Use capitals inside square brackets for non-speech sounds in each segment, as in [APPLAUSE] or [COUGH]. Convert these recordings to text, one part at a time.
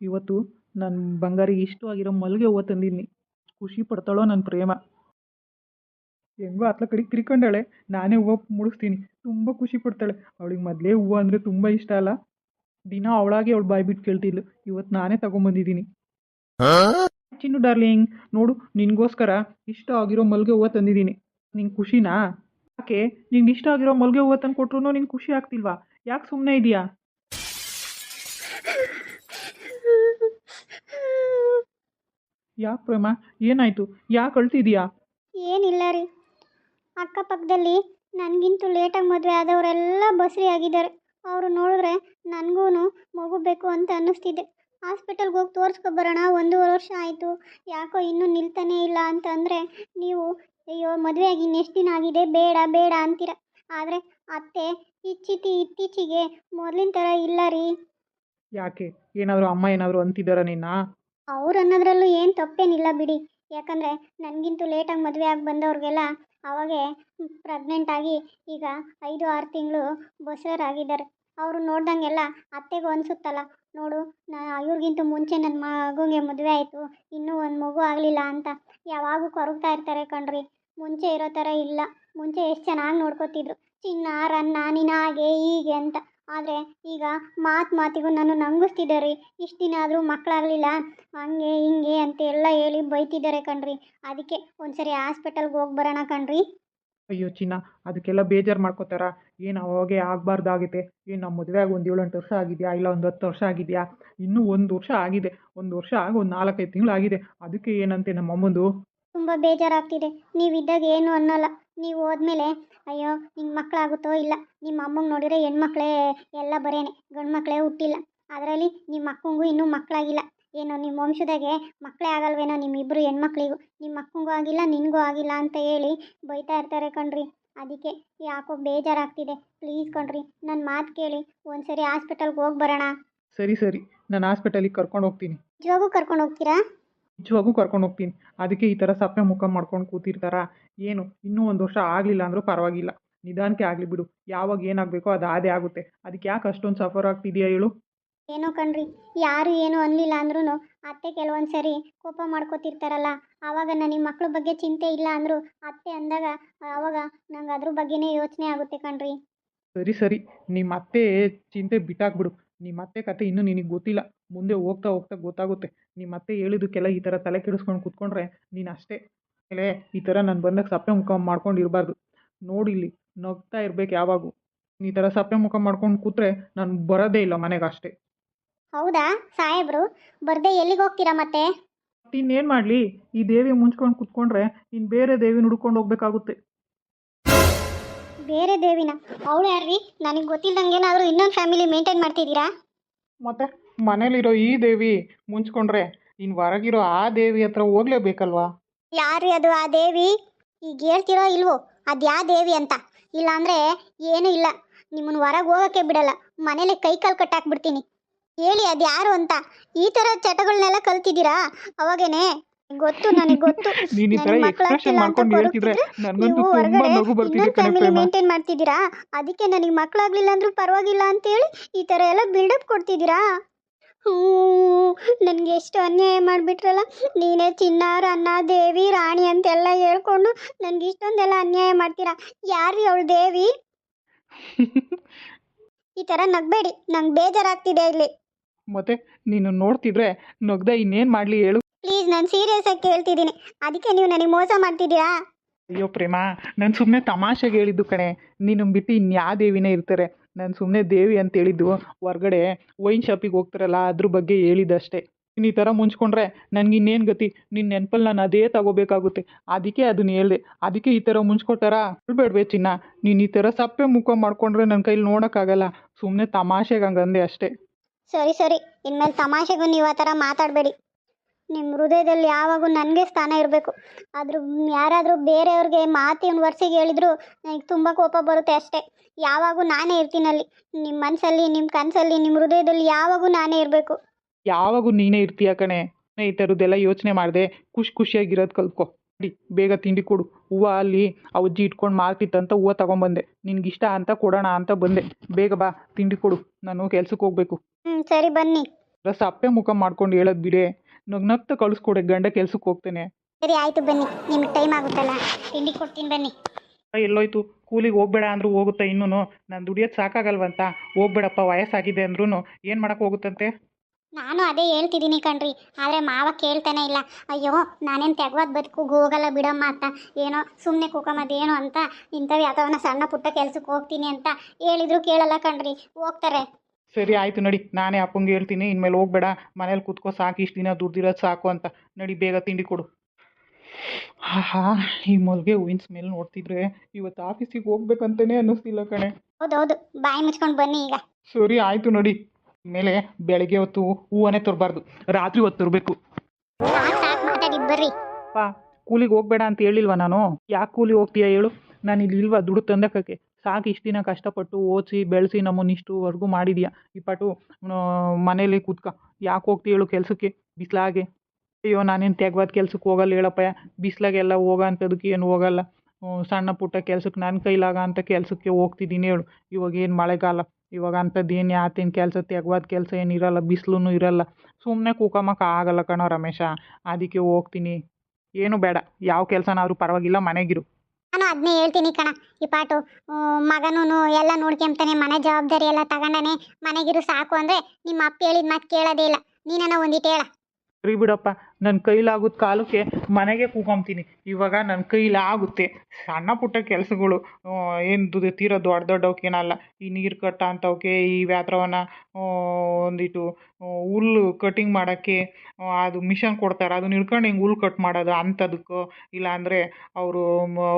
ಇವತ್ತು ನನ್ನ ಬಂಗಾರಿಗೆ ಇಷ್ಟವಾಗಿರೋ ಮಲ್ಲಿಗೆ ಹೂವು ತಂದಿದ್ದೀನಿ ಖುಷಿ ಪಡ್ತಾಳೋ ನನ್ನ ಪ್ರೇಮ. ಹೆಂಗೋ ಅತ್ಲ ಕಡೆಗೆ ತಿರ್ಕೊಂಡಾಳೆ. ನಾನೇ ಹೂವು ಮುಡಿಸ್ತೀನಿ. ತುಂಬ ಖುಷಿ ಪಡ್ತಾಳೆ. ಅವಳಿಗೆ ಮೊದಲೇ ಹೂವು ಅಂದರೆ ತುಂಬ ಇಷ್ಟ ಅಲ್ಲ. ದಿನ ಅವಳಾಗೆ ಅವಳು ಬಾಯಿ ಬಿಟ್ಟು ಕೇಳ್ತಿದ್ಲು. ಇವತ್ತು ನಾನೇ ತಗೊಂಬಂದಿದ್ದೀನಿ. ಚಿನ್ನು ಡಾರ್ಲಿಂಗ್, ನೋಡು, ನಿನಗೋಸ್ಕರ ಇಷ್ಟ ಆಗಿರೋ ಮಲ್ಲಿಗೆ ಹೂವು ತಂದಿದ್ದೀನಿ. ನಿಂಗೆ ಖುಷಿನಾ? ಯಾಕೆ? ನಿಂಗೆ ಇಷ್ಟ ಆಗಿರೋ ಮಲ್ಲಿಗೆ ಹೂವು ತಂದು ಕೊಟ್ರು ನಿಂಗೆ ಖುಷಿ ಆಗ್ತಿಲ್ವಾ? ಯಾಕೆ ಸುಮ್ಮನೆ ಇದೆಯಾ? ಯಾಕೆ ಪ್ರೇಮ? ಏನಾಯಿತು? ಯಾಕೆ ಅಳ್ತಿದೀಯಾ? ಏನಿಲ್ಲ ರೀ. ಅಕ್ಕಪಕ್ಕದಲ್ಲಿ ನನಗಿಂತೂ ಲೇಟಾಗಿ ಮದುವೆ ಆದವರೆಲ್ಲ ಬಸ್ರಿ ಆಗಿದ್ದಾರೆ ಅವರು ನೋಡಿದ್ರೆ ನನಗೂ ಮಗು ಬೇಕು ಅಂತ ಅನ್ನಿಸ್ತಿದೆ. ಹಾಸ್ಪಿಟಲ್ಗೆ ಹೋಗಿ ತೋರಿಸ್ಕೊಬರೋಣ ಒಂದೂವರೆ ವರ್ಷ ಆಯಿತು. ಯಾಕೋ ಇನ್ನೂ ನಿಲ್ತಾನೇ ಇಲ್ಲ ಅಂತ ಅಂದರೆ ನೀವು ಅಯ್ಯೋ ಮದುವೆ ಆಗಿ ಇನ್ನೆಷ್ಟು ದಿನ ಆಗಿದೆ? ಬೇಡ ಬೇಡ ಅಂತೀರ. ಆದರೆ ಅತ್ತೆ ಇಚ್ಚಿತಿ ಇತ್ತೀಚಿಗೆ ಮೊದಲಿನ ಥರ ಇಲ್ಲ ರೀ. ಯಾಕೆ? ಏನಾದರೂ ಅಮ್ಮ ಏನಾದರೂ ಅಂತಿದ್ದಾರಾ ನಿನ್ನ? ಅವ್ರು ಅನ್ನೋದ್ರಲ್ಲೂ ಏನು ತಪ್ಪೇನಿಲ್ಲ ಬಿಡಿ. ಯಾಕಂದರೆ ನನಗಿಂತೂ ಲೇಟಾಗಿ ಮದುವೆ ಆಗಿ ಬಂದವ್ರಿಗೆಲ್ಲ ಅವಾಗೆ ಪ್ರೆಗ್ನೆಂಟ್ ಆಗಿ ಈಗ ಐದು, ಆರು ತಿಂಗಳು ಬಸರಾಗಿದ್ದಾರೆ ಅವರು ನೋಡ್ದಂಗೆಲ್ಲ ಅತ್ತೆಗೂ ಅನಿಸುತ್ತಲ್ಲ, ನೋಡು, ನಾ ಇವ್ರಿಗಿಂತ ಮುಂಚೆ ನನ್ನ ಮಗುಗೆ ಮದುವೆ ಆಯಿತು, ಇನ್ನೂ ಒಂದು ಮಗು ಆಗಲಿಲ್ಲ ಅಂತ. ಯಾವಾಗೂ ಕೊರಗ್ತಾ ಇರ್ತಾರೆ ಕಣ್ರಿ. ಮುಂಚೆ ಇರೋ ಥರ ಇಲ್ಲ. ಮುಂಚೆ ಎಷ್ಟು ಚೆನ್ನಾಗಿ ನೋಡ್ಕೋತಿದ್ರು. ಚಿನ್ನ, ರನ್ನ, ನಿನಾಗೆ ಹಾಗೆ ಹೀಗೆ ಅಂತ. ಆದರೆ ಈಗ ಮಾತು ಮಾತಿಗೂ ನಾನು ನಂಗಿಸ್ತಿದ್ದಾರೆ. ಇಷ್ಟು ದಿನ ಆದರೂ ಮಕ್ಕಳಾಗಲಿಲ್ಲ ಹಂಗೆ ಹಿಂಗೆ ಅಂತ ಎಲ್ಲ ಹೇಳಿ ಬೈತಿದ್ದಾರೆ ಕಣ್ರಿ. ಅದಕ್ಕೆ ಒಂದ್ಸರಿ ಹಾಸ್ಪಿಟಲ್ಗೆ ಹೋಗಿ ಬರೋಣ ಕಣ್ರಿ. ಅಯ್ಯೋ ಚಿನ್ನ ಅದಕ್ಕೆಲ್ಲ ಬೇಜಾರು ಮಾಡ್ಕೋತಾರ. ಏನು ಅವಾಗೆ ಆಗಬಾರ್ದಾಗಿದೆ ಏನು ನಮ್ಮ ಮದುವೆ ಆಗಿ ಒಂದು ಏಳೆಂಟು ವರ್ಷ ಆಗಿದೆಯಾ? ಇಲ್ಲ ಒಂದು ಹತ್ತು ವರ್ಷ ಆಗಿದೆಯಾ? ಇನ್ನೂ ಒಂದು ವರ್ಷ ಆಗಿದೆ. ಒಂದು ವರ್ಷ ಆಗಿ ಒಂದು ನಾಲ್ಕೈದು ತಿಂಗಳು ಆಗಿದೆ. ಅದಕ್ಕೆ ಏನಂತೆ ನಮ್ಮ ಅಮ್ಮಂದು ತುಂಬ ಬೇಜಾರಾಗ್ತಿದೆ. ನೀವಿದ್ದಾಗ ಏನು ಅನ್ನೋಲ್ಲ. ನೀವು ಹೋದ್ಮೇಲೆ ಅಯ್ಯೋ ನಿಂಗೆ ಮಕ್ಕಳಾಗುತ್ತೋ ಇಲ್ಲ ನಿಮ್ಮ ಅಮ್ಮಂಗೆ ನೋಡಿದ್ರೆ ಹೆಣ್ಮಕ್ಳೇ ಎಲ್ಲ ಬರೇನೆ ಗಂಡು ಮಕ್ಕಳೇ ಹುಟ್ಟಿಲ್ಲ. ಅದರಲ್ಲಿ ನಿಮ್ಮ ಅಕ್ಕಂಗೂ ಇನ್ನೂ ಮಕ್ಕಳಾಗಿಲ್ಲ ಏನೋ ನಿಮ್ಮ ವಂಶದಾಗೆ ಮಕ್ಕಳೇ ಆಗಲ್ವೇನೋ ನಿಮ್ಮಿಬ್ಬರು ಹೆಣ್ಮಕ್ಳಿಗೂ. ನಿಮ್ಮ ಅಕ್ಕಂಗೂ ಆಗಿಲ್ಲ ನಿನಗೂ ಆಗಿಲ್ಲ ಅಂತ ಹೇಳಿ ಬೈತಾ ಇರ್ತಾರೆ ಕಣ್ರಿ. ಅದಕ್ಕೆ ಯಾಕೋ ಬೇಜಾರಾಗ್ತಿದೆ. ಪ್ಲೀಸ್ ಕಣ್ರಿ ನನ್ನ ಮಾತು ಕೇಳಿ. ಒಂದ್ಸರಿ ಹಾಸ್ಪಿಟಲ್ಗೆ ಹೋಗಿ ಬರೋಣ. ಸರಿ ಸರಿ. ನಾನು ಹಾಸ್ಪಿಟಲಿಗೆ ಕರ್ಕೊಂಡು ಹೋಗ್ತೀನಿ. ನಿಜವಾಗೂ ಕರ್ಕೊಂಡು ಹೋಗ್ತೀರಾ? ನಿಜವಾಗೂ ಕರ್ಕೊಂಡು ಹೋಗ್ತೀನಿ. ಅದಕ್ಕೆ ಈ ಥರ ಸಪ್ಪೆ ಮುಖ ಮಾಡ್ಕೊಂಡು ಕೂತಿರ್ತಾರಾ? ಏನು? ಇನ್ನೂ ಒಂದು ವರ್ಷ ಆಗಲಿಲ್ಲ ಅಂದರೂ ಪರವಾಗಿಲ್ಲ. ನಿಧಾನಕ್ಕೆ ಆಗಲಿ ಬಿಡು. ಯಾವಾಗ ಏನಾಗಬೇಕೋ ಅದು ಅದೇ ಆಗುತ್ತೆ. ಅದಕ್ಕೆ ಯಾಕೆ ಅಷ್ಟೊಂದು ಸಫರ್ ಆಗ್ತಿದೆಯಾ ಹೇಳು? ಏನೋ ಕಣ್ರಿ. ಯಾರು ಏನು ಅನ್ನಲಿಲ್ಲ ಅಂದ್ರೂ ಅತ್ತೆ ಕೆಲವೊಂದು ಸರಿ ಕೋಪ ಮಾಡ್ಕೋತಿರ್ತಾರಲ್ಲ. ಆವಾಗ ನನಗೆ ಮಕ್ಳ ಬಗ್ಗೆ ಚಿಂತೆ ಇಲ್ಲ ಅಂದರೂ ಅತ್ತೆ ಅಂದಾಗ ಆವಾಗ ನಂಗೆ ಅದ್ರ ಬಗ್ಗೆನೇ ಯೋಚನೆ ಆಗುತ್ತೆ ಕಣ್ರಿ. ಸರಿ ಸರಿ. ನಿಮ್ಮ ಅತ್ತೆ ಚಿಂತೆ ಬಿಟ್ಟಾಕ್ಬಿಡು ನಿಮ್ಮ ಅತ್ತೆ ಕತೆ ಇನ್ನೂ ನಿನಗೆ ಗೊತ್ತಿಲ್ಲ. ಮುಂದೆ ಹೋಗ್ತಾ ಹೋಗ್ತಾ ಗೊತ್ತಾಗುತ್ತೆ. ನಿಮ್ಮ ಅತ್ತೆ ಹೇಳಿದಕ್ಕೆಲ್ಲ ಈ ಥರ ತಲೆ ಕೆಡಿಸ್ಕೊಂಡು ಕೂತ್ಕೊಂಡ್ರೆ ನೀನು ಅಷ್ಟೇ. ಆಮೇಲೆ ಈ ಥರ ನಾನು ಬಂದಾಗ ಸಪ್ಪೆ ಮುಖ ಮಾಡ್ಕೊಂಡು ಇರಬಾರ್ದು. ನೋಡಿಲ್ಲಿ ನಗ್ತಾ ಇರ್ಬೇಕು ಯಾವಾಗೂ. ಈ ಥರ ಸಪ್ಪೆ ಮುಖ ಮಾಡ್ಕೊಂಡು ಕೂತ್ರೆ ನಾನು ಬರೋದೇ ಇಲ್ಲ ಮನೆಗೆ ಅಷ್ಟೇ ಹೌದಾ? ಸಾಹೇಬ್ರು ಬರದೆ ಎಲ್ಲಿಗೆ ಹೋಗ್ತೀರಾ ಮತ್ತೆ? ಇನ್ನೇನು ಮಾಡಲಿ ಈ ದೇವಿ ಮುಂಚ್ಕೊಂಡು ಕೂತ್ಕೊಂಡ್ರೆ ಇನ್ನು ಬೇರೆ ದೇವಿ ಹುಡ್ಕೊಂಡು ಹೋಗ್ಬೇಕಾಗುತ್ತೆ. ಬೇರೆ ದೇವಿನ? ಅವಳು ಯಾರ್ರಿ? ನನಗೆ ಗೊತ್ತಿಲ್ಲದಂಗೇನಾದರೂ ಇನ್ನೊಂದು ಫ್ಯಾಮಿಲಿ ಮೇಂಟೈನ್ ಮಾಡ್ತಿದ್ದೀರಾ? ಮತ್ತೆ ಮನೇಲಿರೋ ಈ ದೇವಿ ಮುಂಚ್ಕೊಂಡ್ರೆ ಇನ್ನು ಹೊರಗಿರೋ ಆ ದೇವಿ ಹತ್ರ ಹೋಗ್ಲೇಬೇಕಲ್ವಾ? ಯಾರ್ರಿ ಅದು ಆ ದೇವಿ? ಈಗ ಹೇಳ್ತಿರೋ ಇಲ್ವೋ? ಅದು ಯಾ ದೇವಿ ಅಂತ? ಇಲ್ಲಾಂದರೆ ಏನೂ ಇಲ್ಲ. ನಿಮ್ಮನ್ನು ಹೊರಗೆ ಹೋಗೋಕ್ಕೆ ಬಿಡಲ್ಲ. ಮನೇಲಿ ಕೈ ಕಾಲು ಕಟ್ಟಾಕ್ಬಿಡ್ತೀನಿ. ಹೇಳಿ ಅದು ಯಾರು ಅಂತ? ಈ ಥರ ಚಟಗಳನ್ನೆಲ್ಲ ಕಲ್ತಿದ್ದೀರಾ? ಅವಾಗೇನೆ. ಗೊತ್ತು ನನಗೆ ಗೊತ್ತು. [LAUGHS] ನೀನ್ ಈ ತರ ನನಗ್ ಮಕ್ಳ್ ಎಕ್ಸ್ಪ್ರೆಷನ್ ಆಗ್ತಿಲ್ಲ ಅಂತ ಮಾಡ್ಕೊಂಡು ಹೇಳ್ತಿದ್ರೆ ಕೊರಗ್ತಿದ್ರೆ ನನ್ಗಂತೂ ನೀವು ತುಂಬಾ ಹೊರಗಡೆ ನಗು ಬರ್ತಿದೆ ಇನ್ನೊಂದು ಕಣೆ ಫ್ಯಾಮಿಲಿ ಪ್ರೇಮ. ಮೇಂಟೈನ್ ಮಾಡ್ತಿದ್ದೀರಾ? ಅದಕ್ಕೆ ನನಗೆ ಮಕ್ಕಳಾಗ್ಲಿಲ್ಲ ಅಂದ್ರೂ ಪರವಾಗಿಲ್ಲ ಅಂತೇಳಿ ಈ ಥರ ಎಲ್ಲ ಬಿಲ್ಡಪ್ ಕೊಡ್ತಿದ್ದೀರಾ? ನನಗೆ ಎಷ್ಟು ಅನ್ಯಾಯ ಮಾಡಿಬಿಟ್ರಲ್ಲ. ನೀನೇ ಚಿನ್ನ ರನ್ನ ದೇವಿ ರಾಣಿ ಅಂತೆಲ್ಲ ಹೇಳ್ಕೊಂಡು ನನಗೆ ಇಷ್ಟೊಂದೆಲ್ಲ ಅನ್ಯಾಯ ಮಾಡ್ತೀರಾ? ಯಾರು ಅವಳು ದೇವಿ? ಈ ಥರ ನಗಬೇಡಿ ನಂಗೆ ಬೇಜಾರಾಗ್ತಿದೆ ಇಲ್ಲಿ. ಮತ್ತೆ ನೀನು ನೋಡ್ತಿದ್ರೆ ನಗ್ದ ಇನ್ನೇನು ಮಾಡಲಿ ಹೇಳು. ಪ್ಲೀಸ್ ನಾನು ಸೀರಿಯಸ್ ಆಗಿ ಕೇಳ್ತಿದ್ದೀನಿ. ಅದಕ್ಕೆ ನೀವು ನನಗೆ ಮೋಸ ಮಾಡ್ತಿದ್ದೀರಾ? ಅಯ್ಯೋ ಪ್ರೇಮ, ನಾನು ಸುಮ್ಮನೆ ತಮಾಷೆಗೆ ಹೇಳಿದ್ದು ಕಣೆ. ನೀನು ಬಿಟ್ಟು ಇನ್ಯಾ ದೇವಿನೇ ಇರ್ತಾರೆ? ನಾನು ಸುಮ್ಮನೆ ದೇವಿ ಅಂತ ಹೇಳಿದ್ದು ಹೊರ್ಗಡೆ ವೈನ್ ಶಾಪಿಗೆ ಹೋಗ್ತಾರಲ್ಲ, ಅದ್ರ ಬಗ್ಗೆ ಹೇಳಿದ್ದಷ್ಟೇ ನೀನು ಈ ಥರ ಮುಂಚ್ಕೊಂಡ್ರೆ ನನಗೆ ಇನ್ನೇನು ಗತಿ? ನಿನ್ನ ನೆನಪಲ್ಲಿ ನಾನು ಅದೇ ತಗೋಬೇಕಾಗುತ್ತೆ. ಅದಕ್ಕೆ ಅದನ್ನ ಹೇಳಿದೆ. ಅದಕ್ಕೆ ಈ ಥರ ಮುಂಚ್ಕೊಳ್ತಾರ ಹೇಳ್ಬೇಡ್ವೆ ಚಿನ್ನ. ನೀನು ಈ ಥರ ಸಪ್ಪೆ ಮುಖ ಮಾಡ್ಕೊಂಡ್ರೆ ನನ್ನ ಕೈಲಿ ನೋಡೋಕ್ಕಾಗಲ್ಲ. ಸುಮ್ಮನೆ ತಮಾಷೆಗೆ ಹಂಗಂದೆ ಅಷ್ಟೇ. ಸರಿ ಸರಿ. ಇನ್ಮೇಲೆ ತಮಾಷೆಗೂ ನೀವು ಆ ಥರ ಮಾತಾಡಬೇಡಿ. ನಿಮ್ಮ ಹೃದಯದಲ್ಲಿ ಯಾವಾಗೂ ನನಗೆ ಸ್ಥಾನ ಇರಬೇಕು. ಆದರೂ ಯಾರಾದರೂ ಬೇರೆಯವ್ರಿಗೆ ಮಾತಿನ ವರ್ಷಿಗೆ ಹೇಳಿದ್ರು ನನಗೆ ತುಂಬ ಕೋಪ ಬರುತ್ತೆ ಅಷ್ಟೇ. ಯಾವಾಗೂ ನಾನೇ ಇರ್ತೀನಲ್ಲಿ ನಿಮ್ಮ ಮನಸ್ಸಲ್ಲಿ ನಿಮ್ಮ ಕನಸಲ್ಲಿ ನಿಮ್ಮ ಹೃದಯದಲ್ಲಿ ಯಾವಾಗೂ ನಾನೇ ಇರಬೇಕು. ಯಾವಾಗೂ ನೀನೇ ಇರ್ತೀಯ ಕಣೆ. ಸ್ನೇಹಿತರದ್ದೆಲ್ಲ ಈ ಥರದ್ದೆಲ್ಲ ಯೋಚನೆ ಮಾಡಿದೆ. ಖುಷಿ ಖುಷಿಯಾಗಿರೋದು ಕಲ್ತ್ಕೊ. ಬೇಗ ತಿಂಡಿ ಕೊಡು. ಹೂವು ಅಲ್ಲಿ ಅಜ್ಜಿ ಇಟ್ಕೊಂಡು ಮಾರ್ತಿತ್ತಂತ ಹೂವು ತಗೊಂಬಂದೆ. ನಿನ್ಗಿಷ್ಟ ಅಂತ ಕೊಡೋಣ ಅಂತ ಬಂದೆ. ಬೇಗ ಬಾ ತಿಂಡಿ ಕೊಡು. ನಾನು ಕೆಲ್ಸಕ್ಕೆ ಹೋಗ್ಬೇಕು. ಹ್ಞೂ ಸರಿ ಬನ್ನಿ. ರಸ ಅಪ್ಪೆ ಮುಖ ಮಾಡ್ಕೊಂಡು ಹೇಳೋದು ಬಿಡೆ. ನಗ್ನಗ್ತ ಕಳಿಸ್ಕೊಡೆ ಗಂಡ ಕೆಲ್ಸಕ್ಕೆ ಹೋಗ್ತೇನೆ. ಸರಿ ಆಯಿತು ಬನ್ನಿ. ನಿಮ್ಗೆ ಟೈಮ್ ಆಗುತ್ತಲ್ಲ? ತಿಂಡಿ ಕೊಡ್ತೀನಿ ಬನ್ನಿ. ಎಲ್ಲೋಯ್ತು. ಕೂಲಿಗೆ ಹೋಗ್ಬೇಡ ಅಂದ್ರೂ ಹೋಗುತ್ತೆ ಇನ್ನೂ ನಾನು ದುಡಿಯೋದು ಸಾಕಾಗಲ್ವಂತ. ಹೋಗ್ಬೇಡಪ್ಪ ವಯಸ್ಸಾಗಿದೆ ಅಂದ್ರೂ ಏನು ಮಾಡಕ್ಕೆ ಹೋಗುತ್ತಂತೆ? ನಾನು ಅದೇ ಹೇಳ್ತಿದ್ದೀನಿ ಕಣ್ರಿ. ಆದರೆ ಮಾವ ಕೇಳ್ತಾನೆ ಇಲ್ಲ. ಅಯ್ಯೋ ನಾನೇನು ತೆಗ್ವಾದ ಬದುಕು ಹೋಗಲ್ಲ ಬಿಡಮ್ಮ ಅಂತ ಏನೋ ಸುಮ್ಮನೆ ಕುಕಮದೇನು ಅಂತ. ಇಂಥವು ಯಾವ್ದವನ ಸಣ್ಣ ಪುಟ್ಟ ಕೆಲ್ಸಕ್ಕೆ ಹೋಗ್ತೀನಿ ಅಂತ ಹೇಳಿದ್ರು ಕೇಳಲ್ಲ ಕಣ್ರಿ. ಹೋಗ್ತಾರೆ. ಸರಿ ಆಯಿತು ನಡಿ ನಾನೇ ಅಪ್ಪಂಗೆ ಹೇಳ್ತೀನಿ ಇನ್ಮೇಲೆ ಹೋಗ್ಬೇಡ ಮನೇಲಿ ಕೂತ್ಕೋ ಸಾಕು ಇಷ್ಟು ದಿನ ದುಡ್ದಿರೋದು ಸಾಕು ಅಂತ. ನಡಿ ಬೇಗ ತಿಂಡಿ ಕೊಡು. ಹಾ ಈ ಮಲ್ಗೆ ಹೂವಿನ ಸ್ಮೆಲ್ ನೋಡ್ತಿದ್ರೆ ಇವತ್ತು ಆಫೀಸಿಗೆ ಹೋಗ್ಬೇಕಂತಲೇ ಅನ್ನಿಸ್ತಿಲ್ಲ ಕಣೆ. ಹೌದೌದು ಬಾಯಿ ಮುಚ್ಕೊಂಡು ಬನ್ನಿ ಈಗ. ಸರಿ ಆಯಿತು ನೋಡಿ ಮೇಲೆ ಬೆಳಗ್ಗೆ ಹೊತ್ತು ಹೂವನೇ ತರಬಾರ್ದು ರಾತ್ರಿ ಹೊತ್ತು ತರಬೇಕು. ಬರ್ರಿ. ಪಾ ಕೂಲಿಗೆ ಹೋಗ್ಬೇಡ ಅಂತ ಹೇಳಿಲ್ವಾ ನಾನು? ಯಾಕೆ ಕೂಲಿ ಹೋಗ್ತೀಯಾ ಹೇಳು? ನಾನು ಇಲ್ಲಿ ಇಲ್ವಾ ದುಡ್ಡು ತಂದಕ್ಕೆ ಸಾಕು ಇಷ್ಟು ದಿನ ಕಷ್ಟಪಟ್ಟು ಓದಿಸಿ ಬೆಳೆಸಿ ನಮ್ಮನ್ನು ಇಷ್ಟುವರೆಗೂ ಈ ಪಾಟು ಮನೇಲಿ ಕುತ್ಕ. ಯಾಕೆ ಹೋಗ್ತಿ ಹೇಳು ಕೆಲಸಕ್ಕೆ? ಬಿಸ್ಲಾಗೆ. ಅಯ್ಯೋ, ನಾನೇನು ತೆಗ್ವಾದ ಕೆಲ್ಸಕ್ಕೆ ಹೋಗಲ್ಲ ಹೇಳಪ್ಪಯ್ಯ. ಬಿಸ್ಲಾಗೆಲ್ಲ ಹೋಗೋ ಅಂಥದಕ್ಕೆ ಏನು ಹೋಗಲ್ಲ. ಸಣ್ಣ ಪುಟ್ಟ ಕೆಲ್ಸಕ್ಕೆ ನನ್ನ ಕೈಲಾಗ ಅಂತ ಕೆಲಸಕ್ಕೆ ಹೋಗ್ತಿದ್ದೀನಿ ಹೇಳು. ಇವಾಗ ಏನು ಮಳೆಗಾಲ? ಇವಾಗ ಅಂಥದ್ದು ಏನು ಯಾತೇನು ಕೆಲಸ, ತೆಗ್ವಾದ ಕೆಲಸ ಏನು ಇರಲ್ಲ ಬಿಸಿಲು ಇರಲ್ಲ. ಸುಮ್ಮನೆ ಕೂಕಮಕ್ಕೆ ಆಗಲ್ಲ ಕಣೋ ರಮೇಶ. ಅದಕ್ಕೆ ಹೋಗ್ತೀನಿ. ಏನು ಬೇಡ. ಯಾವ ಕೆಲಸನಾದ್ರೂ ಪರವಾಗಿಲ್ಲ, ಮನೆಗಿರು. ನಾನು ಅದನ್ನೇ ಹೇಳ್ತೀನಿ ಕಣ, ಈ ಪಾಟು. ಮಗನೂ ಎಲ್ಲ ನೋಡ್ಕೊಂತಾನೆ ಮನೆ ಜವಾಬ್ದಾರಿ ಎಲ್ಲ ತಗೊಂಡಾನೆ, ಮನೆಗಿರು ಸಾಕು ಅಂದ್ರೆ ನಿಮ್ಮ ಅಪ್ಪ ಹೇಳಿದ ಮಾತು ಕೇಳೋದೇ ಇಲ್ಲ. ನೀನನ್ನ ಒಂದಿಟ್ಟು ಹೇಳ. ಬಿಡಪ್ಪ. ನನ್ನ ಕೈಲಾಗುತ್ತ ಕಾಲಕ್ಕೆ ಮನೆಗೆ ಕೂಕೊಂತೀನಿ. ಇವಾಗ ನನ್ನ ಕೈಲಾಗುತ್ತೆ. ಸಣ್ಣ ಪುಟ್ಟ ಕೆಲಸಗಳು ಏನು ತೀರಾ ದೊಡ್ಡ ದೊಡ್ಡವಕ್ಕೇನಲ್ಲ ಈ ನೀರು ಕಟ್ಟ ಅಂಥವಕ್ಕೆ ಈ ವ್ಯಾತ್ರವನ್ನ ಒಂದಿಟ್ಟು ಆ, ಹುಲ್ಲು ಕಟಿಂಗ್ ಮಾಡೋಕ್ಕೆ ಅದು ಮಿಷನ್ ಕೊಡ್ತಾರೆ. ಅದನ್ನ ಹಿಡ್ಕೊಂಡು ಹಿಂಗೆ ಹುಲ್ಲು ಕಟ್ ಮಾಡೋದು ಅಂಥದಕ್ಕೋ ಇಲ್ಲಾಂದರೆ ಅವರು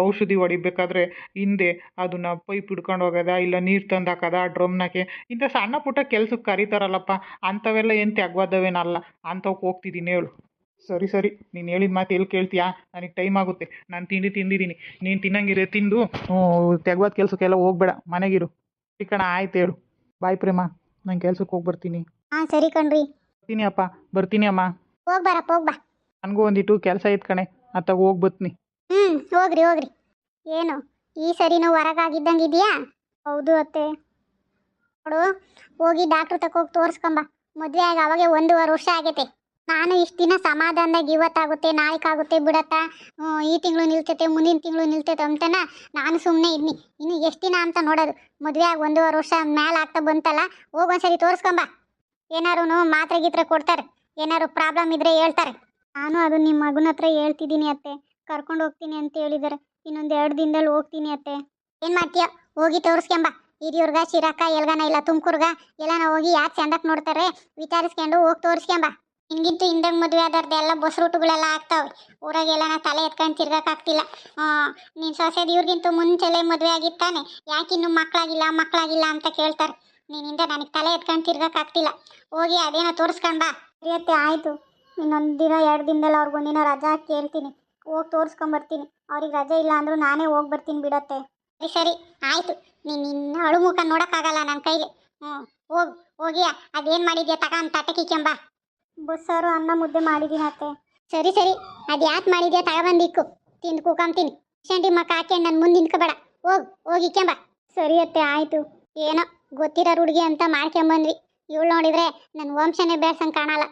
ಔಷಧಿ ಹೊಡಿಬೇಕಾದ್ರೆ ಹಿಂದೆ ಅದನ್ನು ಪೈಪ್ ಹಿಡ್ಕೊಂಡು ಹೋಗೋದ ಇಲ್ಲ ನೀರು ತಂದು ಹಾಕೋದ ಡ್ರಮ್ನಾಗೆ ಇಂಥ ಸಣ್ಣ ಪುಟ್ಟ ಕೆಲ್ಸಕ್ಕೆ ಕರೀತಾರಲ್ಲಪ್ಪ. ಅಂಥವೆಲ್ಲ ಏನು ತೆಗ್ವಾದವೇನಲ್ಲ ಅಂಥವಕ್ಕೆ ಹೋಗ್ತಿದ್ದೀನಿ ಹೇಳು. ಸರಿ ಸರಿ. ನೀನು ಹೇಳಿದ ಮಾತು ಎಲ್ಲಿ ಕೇಳ್ತೀಯಾ? ನನಗೆ ಟೈಮ್ ಆಗುತ್ತೆ. ನಾನು ತಿಂಡಿ ತಿಂದಿದ್ದೀನಿ. ನೀನು ತಿನ್ನಂಗಿರೆ ತಿಂದು ತೆಗ್ವಾದ ಕೆಲಸಕ್ಕೆಲ್ಲ ಹೋಗ್ಬೇಡ. ಮನೆಗಿರು. ಟಿಕಣ ಕಣ ಆಯ್ತು ಹೇಳು. ಬಾಯ್ ಪ್ರೇಮ. ನಾನು ಕೆಲ್ಸಕ್ಕೆ ಹೋಗಿ ಬರ್ತೀನಿ ಹಾಂ ಸರಿ ಕಣ್ರಿ. ಬರ್ತೀನಿ ಅಪ್ಪ. ಬರ್ತೀನಿ ಅಮ್ಮ. ಹೋಗಿ ಬರಪ್ಪ ಹೋಗಿ ಬಾ. ನನಗೂ ಒಂದಿಟ್ಟು ಕೆಲಸ ಐತ್ ಕಣೆ. ಅತ್ತಾಗ ಹೋಗಿ ಬರ್ತೀನಿ ಹ್ಞೂ ಹೋಗ್ರಿ ಹೋಗ್ರಿ. ಏನು ಈ ಸರಿನೂ ಹೊರಗಾಗಿದ್ದಂಗೆ ಇದೆಯಾ ಹೌದು ಅತ್ತೆ. ನೋಡು ಹೋಗಿ ಡಾಕ್ಟ್ರ್ ತಕೋಗಿ ತೋರಿಸ್ಕೊಂಬ. ಮದುವೆ ಆಗ ಅವಾಗೆ ಒಂದೂವರೆ ವರ್ಷ ಆಗೈತೆ. ನಾನು ಇಷ್ಟು ದಿನ ಸಮಾಧಾನದಾಗ ಇವತ್ತಾಗುತ್ತೆ ನಾಳೆಗಾಗುತ್ತೆ ಬಿಡತ್ತ? ಈ ತಿಂಗಳು ನಿಲ್ತೈತೆ, ಮುಂದಿನ ತಿಂಗಳು ನಿಲ್ತೈತೆ ಅಂತನ ನಾನು ಸುಮ್ಮನೆ ಇದ್ನಿ. ಇನ್ನು ಎಷ್ಟು ದಿನ ಅಂತ ನೋಡೋದು. ಮದುವೆ ಆಗಿ ಒಂದೂವರೆ ವರ್ಷ ಮೇಲೆ ಆಗ್ತಾ ಬಂತಲ್ಲ ಹೋಗೊಂದ್ಸರಿ ತೋರಿಸ್ಕೊಂಬ ಏನಾರು ಮಾತ್ರೆ ಗೀತ್ರೆ ಕೊಡ್ತಾರೆ. ಏನಾರು ಪ್ರಾಬ್ಲಮ್ ಇದ್ರೆ ಹೇಳ್ತಾರೆ. ನಾನು ಅದು ನಿಮ್ಮ ಮಗನ ಹತ್ರ ಹೇಳ್ತಿದ್ದೀನಿ ಅತ್ತೆ. ಕರ್ಕೊಂಡು ಹೋಗ್ತೀನಿ ಅಂತ ಹೇಳಿದ್ದಾರೆ ಇನ್ನೊಂದು ಎರಡು ದಿನದಲ್ಲಿ ಹೋಗ್ತೀನಿ ಅತ್ತೆ. ಏನು ಮಾಡ್ತೀಯ? ಹೋಗಿ ತೋರಿಸ್ಕೊಂಬ ಹಿರಿಯೂರ್ಗ ಶಿರಕ ಎಲ್ಗನ ಇಲ್ಲ, ತುಮಕೂರ್ಗ, ಎಲ್ಲನ ಹೋಗಿ ಯಾಕೆ ಚಂದಕ್ಕೆ ನೋಡ್ತಾರೆ, ವಿಚಾರಿಸ್ಕೊಂಡು ಹೋಗಿ ತೋರಿಸ್ಕೊಂಬ ನಿನ್ಗಿಂತೂ ಹಿಂದಾಗ ಮದುವೆ ಆದವ್ರದ್ದು ಎಲ್ಲ ಬಸ್ ರೂಟುಗಳೆಲ್ಲ ಆಗ್ತಾವೆ. ಊರಾಗೆಲ್ಲ ನಾ ತಲೆ ಎತ್ಕೊಂಡು ತಿರ್ಗಕ್ಕಾಗ್ತಿಲ್ಲ ನೀನು ಸೊಸೆದು ಇವ್ರಿಗಿಂತೂ ಮುಂಚೆಲೆ ಮದುವೆ ಯಾಕೆ ಇನ್ನೂ ಮಕ್ಕಳಾಗಿಲ್ಲ ಮಕ್ಕಳಾಗಿಲ್ಲ ಅಂತ ಕೇಳ್ತಾರೆ. ನಿನ್ನಿಂದ ನನಗೆ ತಲೆ ಎತ್ಕೊಂಡು ತಿರ್ಗಕ್ಕಾಗ್ತಿಲ್ಲ ಹೋಗಿ ಅದೇನೋ ತೋರಿಸ್ಕೊಂಡ್ ಬಾ. ಸರಿಯತ್ತೆ, ಆಯಿತು. ಇನ್ನೊಂದು ದಿನ, ಎರಡು ದಿನದಲ್ಲಿ ಅವ್ರಿಗೆ ಒಂದಿನ ರಜಾ ಕೇಳ್ತೀನಿ. ಹೋಗಿ ತೋರಿಸ್ಕೊಂಬರ್ತೀನಿ ಅವ್ರಿಗೆ ರಜೆ ಇಲ್ಲ ಅಂದರೂ ನಾನೇ ಹೋಗಿ ಬರ್ತೀನಿ ಬಿಡತ್ತೆ. ಸರಿ ಸರಿ. ಆಯಿತು. ನೀನು ನಿನ್ನ ಅಳು ಮುಖ ನೋಡೋಕ್ಕಾಗಲ್ಲ ನನ್ನ ಕೈಲಿ. ಹ್ಞೂ ಹೋಗಿ. ಹೋಗಿಯಾ? ಅದೇನು ಮಾಡಿದ್ಯಾ? ತಗ ಅಂತ ತಟಕಿಕ್ಕೆಂಬ ಬಸ್ಸಾರು, ಅನ್ನ ಮುದ್ದೆ ಮಾಡಿದಿ ಅತ್ತೆ ಸರಿ ಸರಿ. ಅದು ಯಾಕೆ ಮಾಡಿದ್ಯಾ? ತಗೊಬಂದಿಕ್ಕು ತಿಂದು ಕೂಕಂತೀನಿ. ಶಂಡಿ ಮಕ್ಕ ಹಾಕಿ ನನ್ನ ಮುಂದೆ ನಿಂತ್ಕೋಬೇಡ. ಹೋಗ್, ಹೋಗಿ ಇಕ್ಕೆಂಬ. ಸರಿ ಅತ್ತೆ, ಆಯಿತು. ಏನೋ ಗೊತ್ತಿರೋ ಹುಡುಗಿ ಅಂತ ಮಾಡ್ಕೊಂಬಂದ್ವಿ. ಇವಳು ನೋಡಿದ್ರೆ ನನ್ನ ವಂಶನೇ ಬೇಸಂಗ್ ಕಾಣಲ್ಲ.